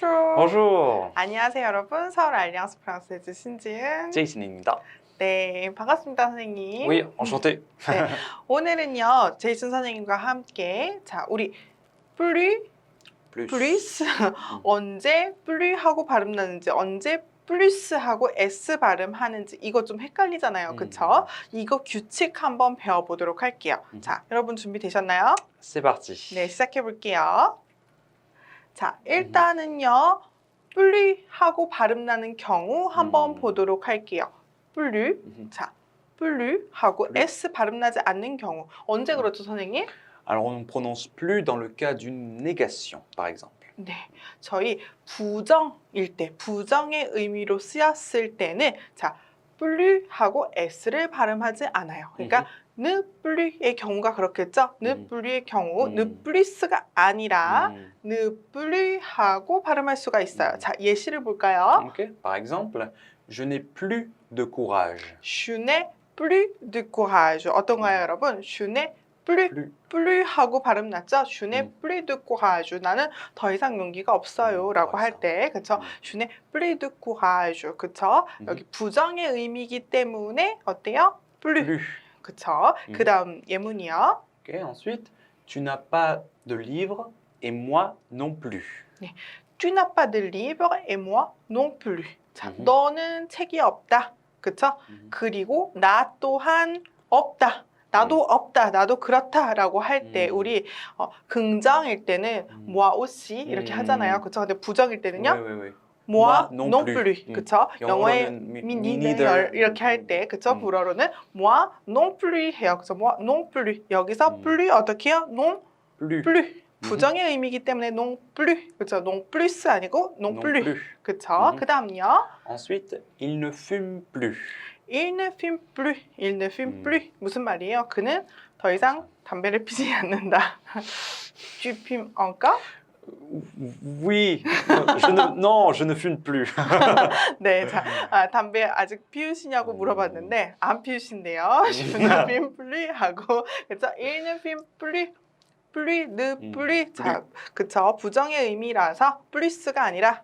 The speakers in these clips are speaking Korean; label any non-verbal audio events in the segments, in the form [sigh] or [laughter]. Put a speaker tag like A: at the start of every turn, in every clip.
A: Bonjour.
B: Bonjour.
A: 안녕하세요 여러분 서울 알리앙스 프랑스에즈 신지은
B: 제이슨입니다.
A: 네 반갑습니다 선생님
B: Oui, enchanté.
A: 네, 오늘은요 제이슨 선생님과 함께 자 우리 플리
B: Plus.
A: 플리스 언제 플리 하고 발음 나는지 언제 플리스하고 S 발음 하는지 이거 좀 헷갈리잖아요
B: 음.
A: 그쵸? 이거 규칙 한번 배워보도록 할게요
B: 음.
A: 자 여러분 준비되셨나요?
B: Parti.
A: 네, 시작해 볼게요. 자, 일단은요. 플리하고 발음 나는 경우 한번
B: 음.
A: 보도록 할게요.
B: Mhm.
A: 자, 플리하고
B: 플리.
A: S 발음 나지 않는 경우. 언제 그렇죠, 선생님?
B: Alors on ne prononce plus dans le cas d'une négation, par exemple.
A: 네. 저희 부정일 때, 부정의 의미로 쓰였을 때는 자, 플리하고 S를 발음하지 않아요. 그러니까 느 플리의 경우가 그렇겠죠? 느
B: 음.
A: 플리의 경우
B: 음.
A: 느 플리스가 아니라
B: Hmm.
A: 느플리하고 발음할 수가 있어요.
B: 음.
A: 자, 예시를 볼까요?
B: Ok. Par exemple, je n'ai plus de courage.
A: 슈네 플리 드 코하주 어떤가요,
B: 음.
A: 여러분? 슈네 플리
B: Plus.
A: 플리하고 발음 났죠? 슈네
B: 음.
A: 플리 드 코하주 나는 더 이상 용기가 없어요라고
B: 음,
A: 할 때, 그쵸?
B: 음.
A: 슈네 플리 드 코하주, 그쵸?
B: 음.
A: 여기 부정의 의미이기 때문에 어때요? 플리,
B: Plus.
A: 그쵸?
B: 음.
A: 그 다음 예문이요.
B: Ok. Ensuite, tu n'as pas de livre et moi non plus.
A: Tu n'as pas de livre et moi non plus. 자,
B: 음흠.
A: 너는 책이 없다. 그쵸?
B: Mhm.
A: 그리고 나 또한 없다. 나도 없다. 나도 그렇다라고 할 때
B: 음.
A: 우리 어, 긍정일 때는
B: 음.
A: moi aussi 이렇게
B: 음.
A: 하잖아요. 그쵸? 근데 부정일 때는요.
B: Oui, oui, oui.
A: Moi
B: non
A: non
B: plus.
A: plus.
B: 음.
A: 그쵸?
B: 영어로는 mi-
A: neither 이렇게 할 때 그쵸?
B: 음.
A: 불어로는 moi non plus 해요. 그래서 moi non plus. 여기서
B: 음.
A: plus 어떻게 해요? non
B: Plus.
A: plus.
B: 음.
A: 부정의 의미이기 때문에 non plus. 그쵸? non plus 아니고 non
B: Non
A: plus.
B: plus.
A: 그쵸?
B: 음.
A: 그 다음요.
B: Ensuite, il ne fume plus.
A: Il ne fume plus. Il ne fume
B: 음.
A: plus. 무슨 말이에요? 그는 더 이상 담배를 피지 않는다. Tu fumes encore?
B: Oui. je ne, non, je ne fume plus.
A: 네, 자, 아, 담배 아직 피우시냐고
B: 음.
A: 물어봤는데 안 피우신대요. Je ne fume plus 하고 그래서 Il ne fume plus. plus, ne
B: 음,
A: plus. 자, 그쵸? 부정의 의미라서 plus가 아니라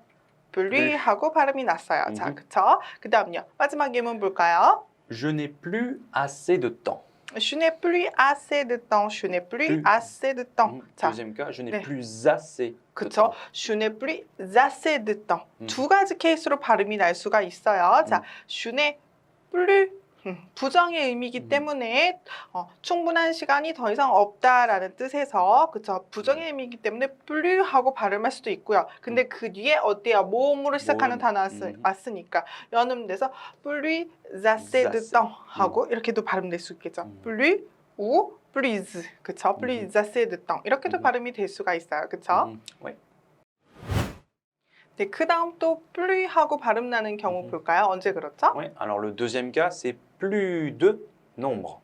A: plus 하고 발음이 났어요. 자. 그쵸? 그 다음요. 마지막 예문 볼까요?
B: Je n'ai plus assez de temps.
A: Je n'ai plus assez de temps. Je n'ai plus
B: Plus.
A: assez de temps.
B: Mhm.
A: 자,
B: Deuxième cas, je n'ai
A: 네.
B: plus assez. de
A: 그쵸?
B: temps.
A: Je n'ai plus assez de temps.
B: 음.
A: 두 가지 케이스로 발음이 날 수가 있어요. 자,
B: 음.
A: je n'ai plus 음, 부정의 의미이기
B: 음.
A: 때문에 어, 충분한 시간이 더 이상 없다라는 뜻에서 그쵸? 부정의
B: 음.
A: 의미이기 때문에 plus 하고 발음할 수도 있고요. 근데 그 뒤에 어때요? 모음으로 시작하는
B: 모음.
A: 단어 왔,
B: 음.
A: 왔으니까 연음돼서 de
B: Assez.
A: temps 하고 이렇게도 발음될 수 있겠죠.
B: 음.
A: plus ou plus 그쵸? assez de temps 이렇게도
B: 음.
A: 발음이 될 수가 있어요. 그쵸?
B: Mhm.
A: 네, 그 다음 또 플리하고 발음 나는 경우
B: 음.
A: 볼까요? 언제 그렇죠?
B: Oui. Alors le deuxième cas, c'est plus de nombre.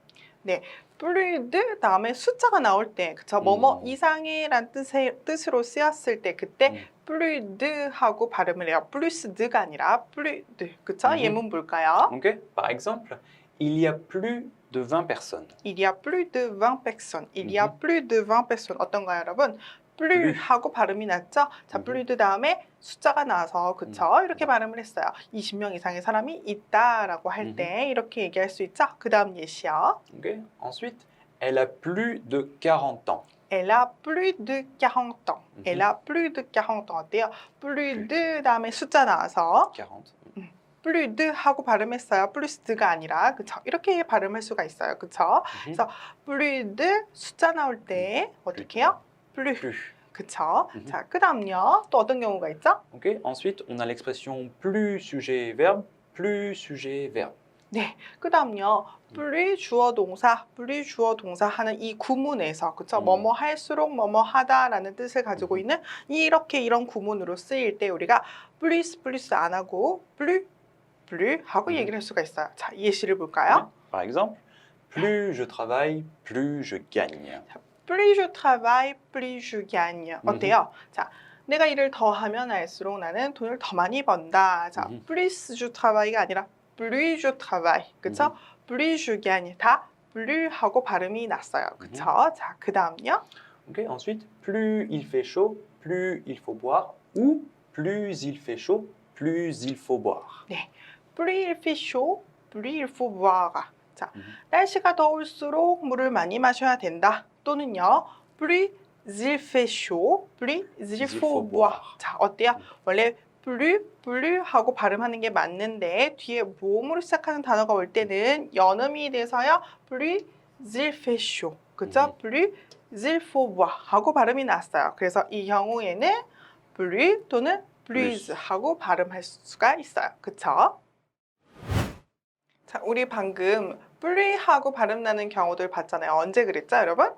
A: 플리드 다음에 숫자가 나올 때, 그쵸? 뭐뭐
B: 음.
A: 이상이란 뜻의, 뜻으로 쓰였을 때 그때
B: 음.
A: 플리드하고 발음을 해요. 플리스드가 아니라 플리드, 그쵸?
B: 음.
A: 예문 볼까요?
B: Ok. Par exemple, il y a plus de 20 personnes.
A: Il y a plus de 20 personnes. Il y a
B: 음.
A: plus de 20 personnes. 어떤가요, 여러분?
B: 플리.
A: 플리하고 발음이 났죠? 자,
B: 음.
A: 플리드 다음에 숫자가 나와서 그쵸?
B: 음.
A: 이렇게 발음을 했어요. 20명 이상의 사람이 있다라고 할 때 이렇게 얘기할 수 있죠? 그 다음 예시요.
B: Ok. Ensuite, elle a plus de 40 ans.
A: Elle a plus de 40 ans. Elle a plus de 40 ans. 어때요? plus de 다음에 숫자 나와서
B: 40.
A: plus de 하고 발음했어요. plus de가 아니라 그쵸? 이렇게 발음할 수가 있어요. 그쵸? 그래서 plus de 숫자 나올 때 어떻게 해요? plus.
B: Plus.
A: 그쵸?
B: Mhm.
A: 자, 그 다음요. 또 어떤 경우가 있죠?
B: Ok. Ensuite, on a l'expression plus sujet verbe, plus sujet verbe.
A: 네. 그 다음요. plus 주어 동사, plus 주어 동사 하는 이 구문에서 그쵸?
B: 음.
A: 뭐뭐 할수록 뭐뭐 하다라는 뜻을 가지고
B: 음.
A: 있는 이렇게 이런 구문으로 쓰일 때 우리가 plus plus 안 하고 plus plus 하고
B: 음.
A: 얘기를 할 수가 있어요. 자, 예시를 볼까요?
B: Par exemple, plus je travaille, plus je gagne.
A: Plus je travaille, plus je gagne.
B: 음.
A: 어때요? 자, 내가 일을 더 하면 할수록 나는 돈을 더 많이 번다. 자,
B: 음.
A: plus je travaille가 아니라 plus je travaille. 그쵸?
B: 음.
A: plus je gagne. 다 plus 하고 발음이 났어요. 그쵸? 자, 그 다음요.
B: Ok. Ensuite, plus il fait chaud, plus il faut boire ou plus il fait chaud, plus il faut boire.
A: plus il fait chaud, plus il faut boire. 자,
B: 음.
A: 날씨가 더울수록 물을 많이 마셔야 된다. 또는요, plus il fait chaud, plus il faut boire. 자, 어때요?
B: 음.
A: 원래 plus, plus 하고 발음하는 게 맞는데 뒤에 모음으로 시작하는 단어가 올 때는 연음이 돼서요, fait chaud. 그죠?
B: 음.
A: il faut boire 하고 발음이 났어요. 그래서 이 경우에는 plus 또는 plus. 하고 발음할 수가 있어요. 그쵸? 자, 우리 방금 뿌리하고 발음 나는 경우들 봤잖아요. 언제 그랬죠, 여러분?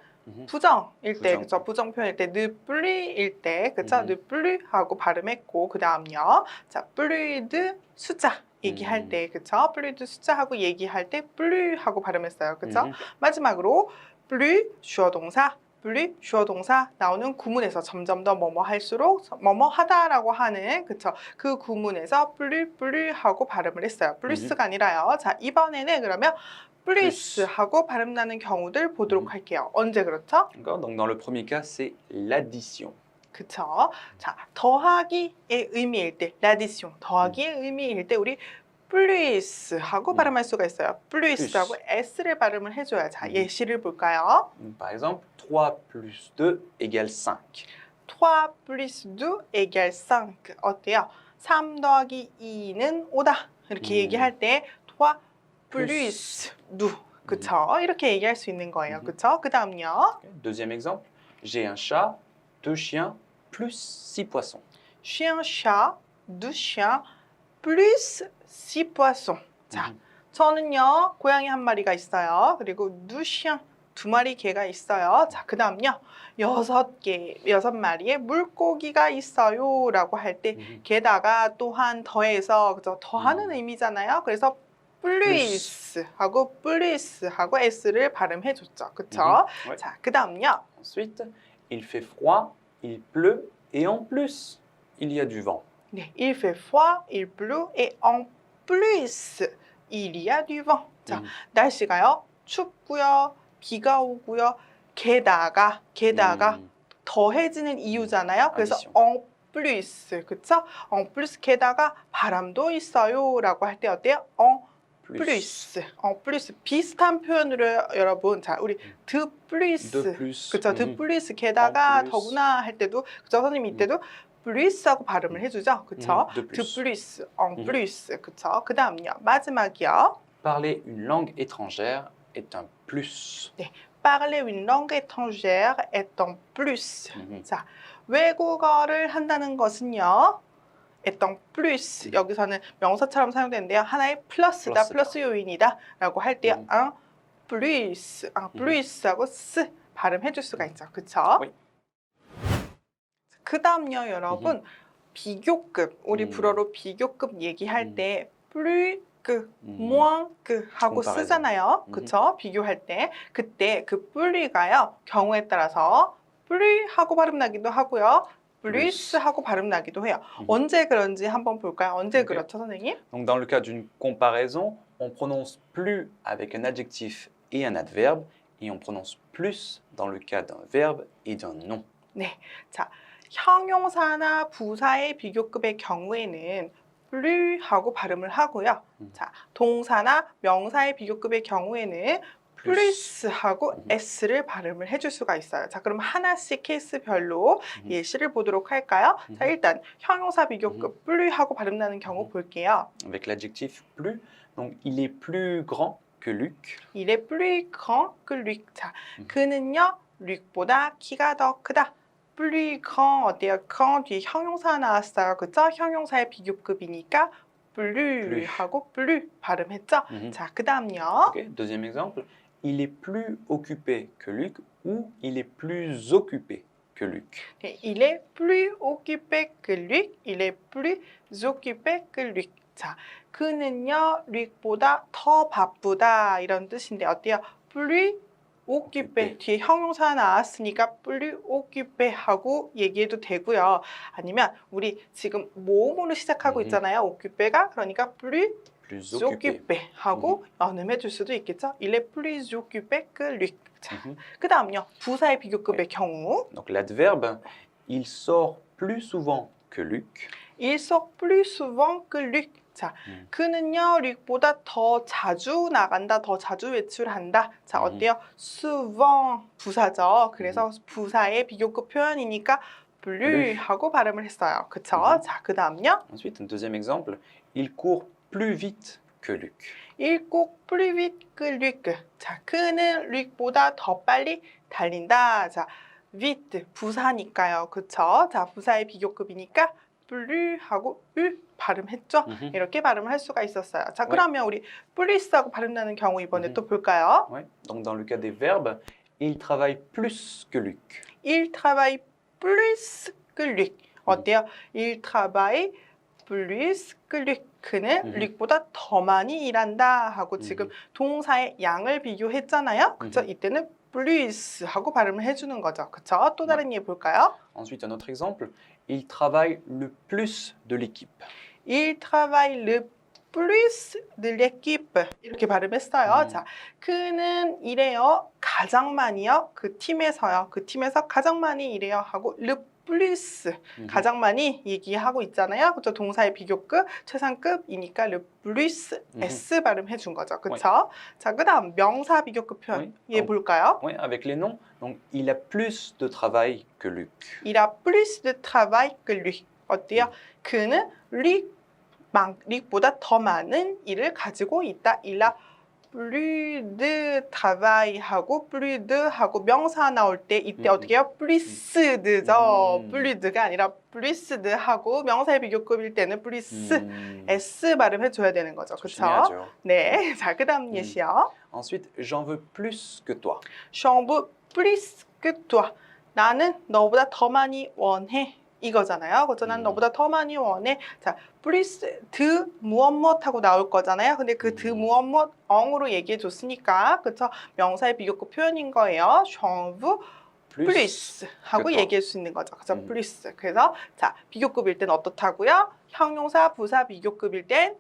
A: 부정일 때,
B: 부정.
A: 그죠? 부정 표현일 때, 느 뿌리일 때, 그죠?
B: 음.
A: 느 뿌리하고 발음했고, 그 다음요. 자, 뿌리드 숫자 얘기할
B: 음.
A: 때, 그죠? 뿌리드 숫자하고 얘기할 때, 뿌리하고 발음했어요. 그죠?
B: Mhm.
A: 마지막으로 plus 주어 동사, plus 주어 동사 나오는 구문에서 점점 더 뭐뭐 할수록 뭐뭐 하다라고 하는 그쵸 그 구문에서 plus plus 하고 발음을 했어요. plus가 아니라요. 자 이번에는 그러면 Plus. 하고 발음 나는 경우들 보도록
B: 음.
A: 할게요. 언제 그렇죠?
B: D'accord Donc dans le premier cas, c'est l'addition.
A: 그쵸? 자 더하기의 의미일 때 l'addition 더하기의 의미일 때 우리 plus 하고
B: 음.
A: 발음할 수가 있어요. plus하고 s를 발음을 해줘야 자
B: 음.
A: 예시를 볼까요?
B: Donc, Par exemple, 3 plus 2 égale 5.
A: 3 plus 2 égale 5 어때요? 3 더하기 2는 5다 이렇게
B: 음.
A: 얘기할 때 3 plus. 2 그쵸? 이렇게 얘기할 수 있는 거예요
B: 음.
A: 그쵸? 그 다음요.
B: Deuxième exemple, j'ai un chat, deux chiens, plus 6 poissons.
A: chien, chat, deux chiens plus 6 poissons 자
B: Mhm.
A: 저는요 고양이 한 마리가 있어요 그리고 deux chiens 두 마리 개가 있어요 자 그 다음요 여섯 개 여섯 마리의 물고기가 있어요 라고 할때
B: Mhm.
A: 게다가 또한 더해서 그죠 더하는
B: 음.
A: 의미잖아요. 그래서 플리스 하고 플리스 하고 s를 발음해 줬죠. 그쵸?
B: Mhm. Ouais.
A: 자, 그다음요.
B: Ensuite, il fait froid, il pleut, et en plus, il y a du vent.
A: 네, il fait froid, il pleut et en plus il y a du vent. 자,
B: Mhm.
A: 날씨가요. 춥고요. 비가 오고요. 게다가 게다가
B: Mhm.
A: 더해지는 이유잖아요. 그래서 en plus. 그쵸? en plus 게다가 바람도 있어요라고 할 때 어때요? en 플리스, 어 플리스 비슷한 표현으로 여러분, 자 우리 드 플리스. 그쵸? 드. 플리스 게다가
B: 어, 플리스.
A: 더구나 할 때도 그쵸? 선생님 이때도 플리스하고 발음을 해주죠, 그쵸? 드. 플리스, 어
B: 음.
A: 플리스, 그쵸? 그 다음요 마지막이요.
B: Parler une langue étrangère est un plus.
A: parler une langue étrangère est un plus. 자 외국어를 한다는 것은요. Un plus
B: 음.
A: 여기서는 명사처럼 사용되는데요. 하나의 플러스다,
B: 플러스다.
A: 플러스 요인이다라고 할 때
B: 음.
A: un plus, un
B: 음.
A: plus하고 s 발음해 줄 수가 있죠. 그렇죠?
B: Oui.
A: 그다음요, 여러분. 비교급. 우리
B: 음.
A: 불어로 비교급 얘기할
B: 음.
A: 때 plus 그
B: Mhm.
A: moins 그 하고. 쓰잖아요.
B: 음.
A: 그쵸? 비교할 때. 그때 그 뿌리가요. 경우에 따라서 뿌리 하고 발음 나기도 하고요. 플리스 하고 발음 나기도 해요.
B: 음.
A: 언제 그런지 한번 볼까요? 언제. 그렇죠, 선생님?
B: Donc dans le cas d'une comparaison, on prononce plus avec un adjectif et un adverbe, et on prononce plus dans le cas d'un verbe et d'un nom.
A: 네. 자, 형용사나 부사의 비교급의 경우에는 플리 하고 발음을 하고요.
B: 음.
A: 자, 동사나 명사의 비교급의 경우에는 플리스 하고
B: 음.
A: s를 발음을 해줄 수가 있어요. 자, 그럼 하나씩 케이스별로
B: 음.
A: 예시를 보도록 할까요? 자,
B: 음.
A: 일단 형용사 비교급 플리 하고 발음 나는 경우
B: 음.
A: 볼게요.
B: Avec l'adjectif plus, donc il est plus grand que Luc.
A: Il est plus grand que Luc. 자,
B: 음.
A: 그는요, 룩보다 키가 더 크다. plus grand 어때요? grand 뒤에 형용사 나왔어요. 그죠? 형용사의 비교급이니까 plus. 하고 plus 발음했죠? 자, 그 다음요.
B: Ok, Deuxième exemple, il est plus occupé que Luc ou il est plus occupé que Luc.
A: 네, il est plus occupé que Luc. Il est plus occupé que Luc. 자, 그는요, 룩보다 더 바쁘다. 이런 뜻인데 어때요? plus occupé. 뒤에 형용사 나왔으니까 plus occupé 하고 얘기해도 되고요. 아니면 우리 지금 모음으로 시작하고
B: 음.
A: 있잖아요. occupé가. 그러니까 plus
B: Plus occupé.
A: 하고 연음해 줄 수도 있겠죠. Il est plus occupé que Luc. 자,
B: Mhm.
A: 그 다음요. 부사의 비교급의 경우.
B: Donc l'adverbe, il sort plus souvent que Luc.
A: il sort plus souvent que Luc. 자,
B: 음.
A: 그는요, 릭보다 더 자주 나간다, 더 자주 외출한다. 자,
B: 음.
A: 어때요? souvent 부사죠. 그래서 부사의 비교급 표현이니까 plus. 하고 발음을 했어요. 그쵸?
B: 음.
A: 자, 그 다음요.
B: Ensuite, un deuxième exemple. Il court plus vite que Luc.
A: court plus vite que Luc. 자, 그는 릭보다 더 빨리 달린다. 자, vite 부사니까요. 그쵸? 자, 부사의 비교급이니까 plus 하고 을 발음했죠.
B: Mhm.
A: 이렇게 발음을 할 수가 있었어요. 자,
B: 네.
A: 그러면 우리 플리스하고 발음나는 경우 이번에
B: 음.
A: 또 볼까요?
B: Ouais. Donc, dans le cas des verbes, il travaille plus que Luc.
A: Il travaille plus que Luc.
B: 음.
A: 어때요? Il travaille 그는
B: 음.
A: 릭보다 더 많이 일한다 하고 지금
B: 음.
A: 동사의 양을 비교했잖아요. 그쵸?
B: 음.
A: 이때는 plus 하고 발음을 해주는 거죠. 그쵸? 또 다른 예 볼까요?
B: Ensuite, un autre exemple. Il travaille le plus de l'équipe.
A: Il travaille le plus de l'équipe. 이렇게 발음했어요.
B: 음.
A: 자, 그는 일해요. 가장 많이요. 그 팀에서요. 그 팀에서 가장 많이 일해요. 하고 le plus
B: Mhm.
A: 가장 많이 얘기하고 있잖아요. 그죠? 동사의 비교급, 최상급이니까 le plus
B: 음.
A: s 발음해 준 거죠. 그렇죠? 자, 그다음 명사 비교급 표현
B: Oui.
A: 얘
B: Oh.
A: 볼까요?
B: Ouais, avec les noms. Donc, il a plus de travail que Luc.
A: Il a plus de travail que lui. 어때요? 그는 릭, 만, 릭보다 더 많은 일을 가지고 있다. Il a plus de travail 하고 plus de 하고 명사 나올 때 이때
B: 음,
A: 어떻게 해요?
B: 음.
A: plus de가 아니라 plus de 하고 명사의 비교급일 때는 plus
B: Hmm.
A: s 발음해 줘야 되는 거죠. 그렇죠? 네. 자, 그다음
B: 음.
A: 예시요.
B: Ensuite, j'en veux plus que toi.
A: J'en veux plus que toi. 나는 너보다 더 많이 원해. 이거잖아요. 그죠? 난
B: 음.
A: 너보다 더 많이 원해. 자, plus 드 무엇 무엇 하고 나올 거잖아요. 근데 그드
B: 음.
A: 무엇 무엇 엉으로 얘기해 줬으니까 그쵸? 명사의 비교급 표현인 거예요. Veux plus 하고
B: 그거.
A: 얘기할 수 있는 거죠. 그죠?
B: 음.
A: plus. 그래서 자, 비교급일 땐 어떻다고요? 형용사, 부사 비교급일 땐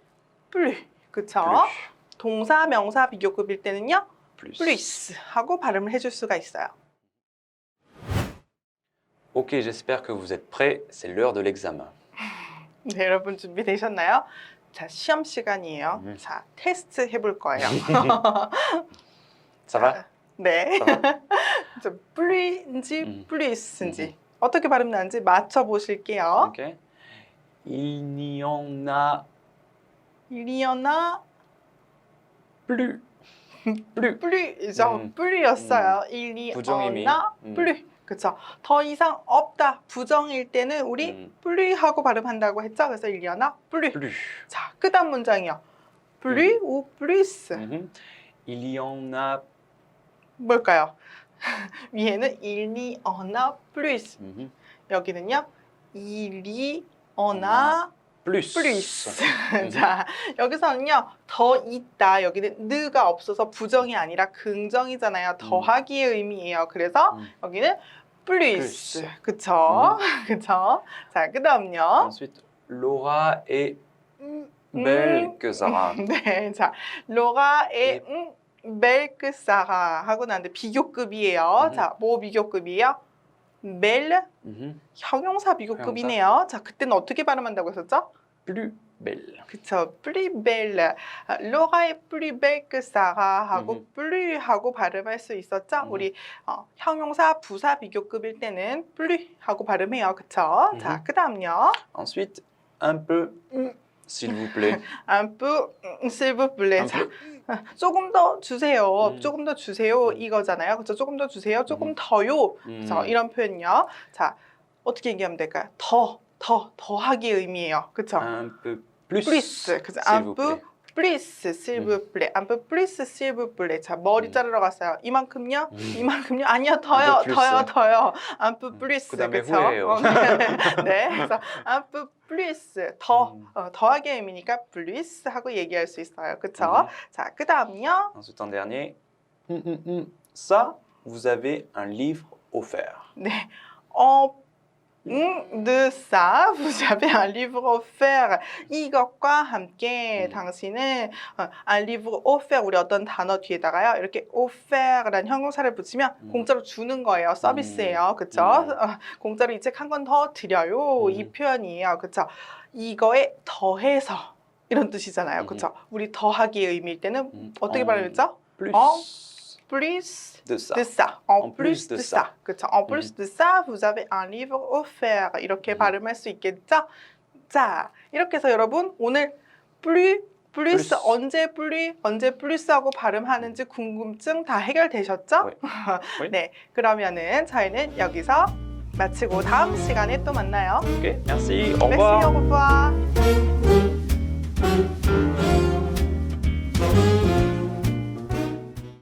A: plus. 그쵸? 동사, 명사 비교급일 때는요.
B: Plus
A: 하고 발음을 해줄 수가 있어요.
B: Ok, j'espère que vous êtes prêts. C'est l'heure de l'examen.
A: 네, 여러분 준비되셨나요? 자, 시험 시간이에요.
B: 음.
A: 자, 테스트 해볼 거예요.
B: Ça va
A: 네. 저 plu인지
B: 음. 음.
A: 어떻게 발음 나는지 맞춰 보실게요.
B: Ok. Il n'y en a
A: 일리어나
B: plus. plus.
A: 플류죠.
B: 음. 부정의미.
A: 일리어나
B: 음.
A: 플류. 그렇죠. 더 이상 없다. 부정일 때는 우리
B: 음.
A: 플류하고 발음한다고 했죠. 그래서 플류.
B: Plus.
A: 자, 그다음 문장이요. 플류 우 플루스.
B: Mhm. Il y en a.
A: 뭘까요? [laughs] 위에는 일리 어나 플루스.
B: Mhm.
A: 여기는요. 일리 어나
B: Plus.
A: 플루스.
B: 음. [laughs]
A: 자, 여기서는요. 더 있다. 여기는 느가 없어서 부정이 아니라 긍정이잖아요. 더하기의 의미예요. 그래서
B: 음.
A: 여기는 플루스. 그쵸? [laughs] 그쵸? 자, 그 다음요.
B: Ensuite, Laura
A: 음,
B: que [laughs] Sarah.
A: 네, 자, 로가의 음, 멜크사가 하고 나는데 비교급이에요.
B: 음.
A: 자, 뭐 비교급이에요? 멜
B: Mhm.
A: 형용사 비교급이네요. 자, 그때는 어떻게 발음한다고 했었죠?
B: Plus belle.
A: 그쵸, 플리벨. 아, 로가의 플리벨크사가 하고
B: 음흠.
A: 플리하고 발음할 수 있었죠?
B: 음.
A: 우리 어, 형용사 부사 비교급일 때는 플리하고 발음해요. 그쵸?
B: 음흠.
A: 자, 그 다음요.
B: Ensuite, un peu,
A: 음.
B: s'il vous plaît. [laughs]
A: 안뿌 실브블레.
B: Un
A: 자,
B: peu. [laughs]
A: 조금 더 주세요.
B: 음.
A: 조금 더 주세요.
B: 음.
A: 이거잖아요. 그렇죠? 조금 더 주세요. 조금
B: 음.
A: 더요.
B: Mm.
A: 자, 이런 표현요. 자, 어떻게 얘기하면 될까요? 더, 더, 더하기 의미예요. 그렇죠?
B: Un peu plus,
A: 플리스. 그죠?
B: s'il vous plaît.
A: 플리스 실브블레. 안뿌 플리스 실브블레. 자, 머리
B: 음.
A: 자르러 갔어요. 이만큼요?
B: 음.
A: 이만큼요? 아니요, 더요,
B: 안뿌 플리스.
A: 더요, 더요. 안뿌
B: 음.
A: 플리스.
B: 그다음에
A: 그렇죠?
B: 후회해요.
A: 어, 네. [laughs] 네. 그래서 플리스. 더,
B: 음.
A: 어, 더하기 의미니까 플리스 하고 얘기할 수 있어요. 그렇죠?
B: Mhm.
A: 자, 그 다음요.
B: Ensuite, en dernier, hum, hum, hum. ça, vous avez un livre offert.
A: 네. 어, 음, de ça, [laughs] vous avez un livre offert. 이것과 함께
B: 음.
A: 당신은 어, un livre offert 우리 어떤 단어 뒤에다가요 이렇게 offert라는 형용사를 붙이면
B: 음.
A: 공짜로 주는 거예요. 서비스예요. 그쵸?
B: 음.
A: 어, 공짜로 이 책 한 권 더 드려요.
B: 음.
A: 이 표현이에요. 그쵸? 이거에 더해서 이런 뜻이잖아요.
B: 음.
A: 그쵸? 우리 더하기의 의미일 때는
B: 음,
A: 어떻게
B: en
A: 발음했죠? En plus
B: de ça.
A: de ça. En,
B: En
A: plus,
B: plus de
A: de
B: ça.
A: ça. 그렇죠. En plus de ça, vous avez un livre offert. 이렇게
B: 음.
A: 발음할 수 있겠죠? 자, 이렇게 해서 여러분 오늘 plus
B: Plus.
A: 언제 plus 언제 plus하고 발음하는지 궁금증 다 해결되셨죠?
B: 네. 네.
A: 네. 그러면은 저희는 여기서 마치고 다음 시간에 또 만나요.
B: Ok, merci, au
A: Merci,
B: revoir.
A: au revoir.